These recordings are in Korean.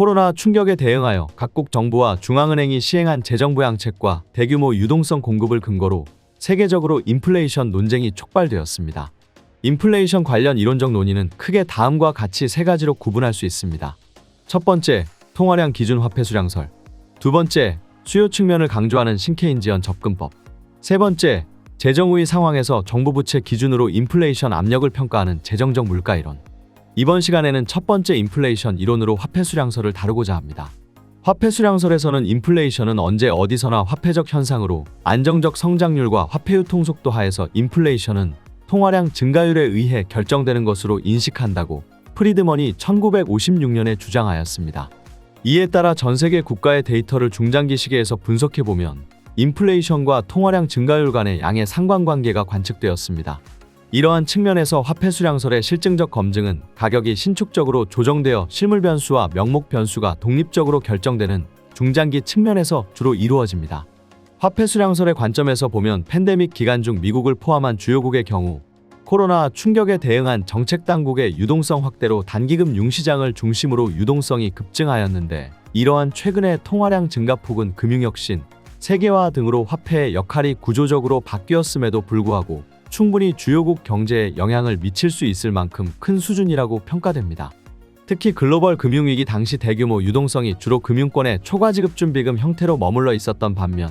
코로나 충격에 대응하여 각국 정부와 중앙은행이 시행한 재정 부양책과 대규모 유동성 공급을 근거로 세계적으로 인플레이션 논쟁이 촉발되었습니다. 인플레이션 관련 이론적 논의는 크게 다음과 같이 세 가지로 구분할 수 있습니다. 첫 번째, 통화량 기준 화폐 수량설. 두 번째, 수요 측면을 강조하는 신케인지언 접근법. 세 번째, 재정 우위 상황에서 정부 부채 기준으로 인플레이션 압력을 평가하는 재정적 물가 이론. 이번 시간에는 첫 번째 인플레이션 이론으로 화폐 수량설을 다루고자 합니다. 화폐 수량설에서는 인플레이션은 언제 어디서나 화폐적 현상으로 안정적 성장률과 화폐 유통 속도 하에서 인플레이션은 통화량 증가율에 의해 결정되는 것으로 인식한다고 프리드먼이 1956년에 주장하였습니다. 이에 따라 전 세계 국가의 데이터를 중장기 시계에서 분석해 보면 인플레이션과 통화량 증가율 간의 양의 상관관계가 관측되었습니다. 이러한 측면에서 화폐 수량설의 실증적 검증은 가격이 신축적으로 조정되어 실물 변수와 명목 변수가 독립적으로 결정되는 중장기 측면에서 주로 이루어집니다. 화폐 수량설의 관점에서 보면 팬데믹 기간 중 미국을 포함한 주요국의 경우 코로나 충격에 대응한 정책 당국의 유동성 확대로 단기금 융시장을 중심으로 유동성이 급증하였는데 이러한 최근의 통화량 증가폭은 금융혁신, 세계화 등으로 화폐의 역할이 구조적으로 바뀌었음에도 불구하고 충분히 주요국 경제에 영향을 미칠 수 있을 만큼 큰 수준이라고 평가됩니다. 특히 글로벌 금융위기 당시 대규모 유동성이 주로 금융권의 초과지급준비금 형태로 머물러 있었던 반면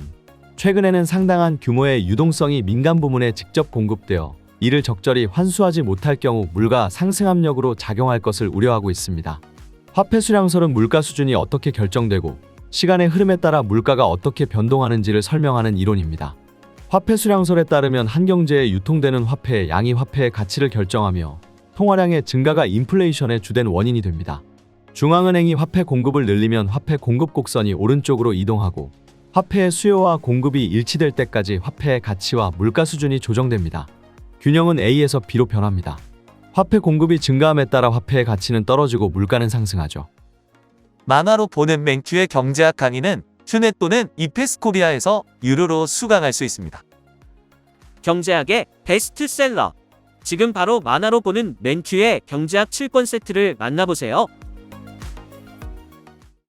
최근에는 상당한 규모의 유동성이 민간 부문에 직접 공급되어 이를 적절히 환수하지 못할 경우 물가 상승 압력으로 작용할 것을 우려하고 있습니다. 화폐 수량설은 물가 수준이 어떻게 결정되고 시간의 흐름에 따라 물가가 어떻게 변동하는지를 설명하는 이론입니다. 화폐 수량설에 따르면 한 경제에 유통되는 화폐의 양이 화폐의 가치를 결정하며 통화량의 증가가 인플레이션의 주된 원인이 됩니다. 중앙은행이 화폐 공급을 늘리면 화폐 공급 곡선이 오른쪽으로 이동하고 화폐의 수요와 공급이 일치될 때까지 화폐의 가치와 물가 수준이 조정됩니다. 균형은 A에서 B로 변합니다. 화폐 공급이 증가함에 따라 화폐의 가치는 떨어지고 물가는 상승하죠. 만화로 보는 맹큐의 경제학 강의는 튜넷 또는 이페스코리아에서 유료로 수강할 수 있습니다. 경제학의 베스트셀러. 지금 바로 만화로 보는 맨큐의 경제학 7권 세트를 만나보세요.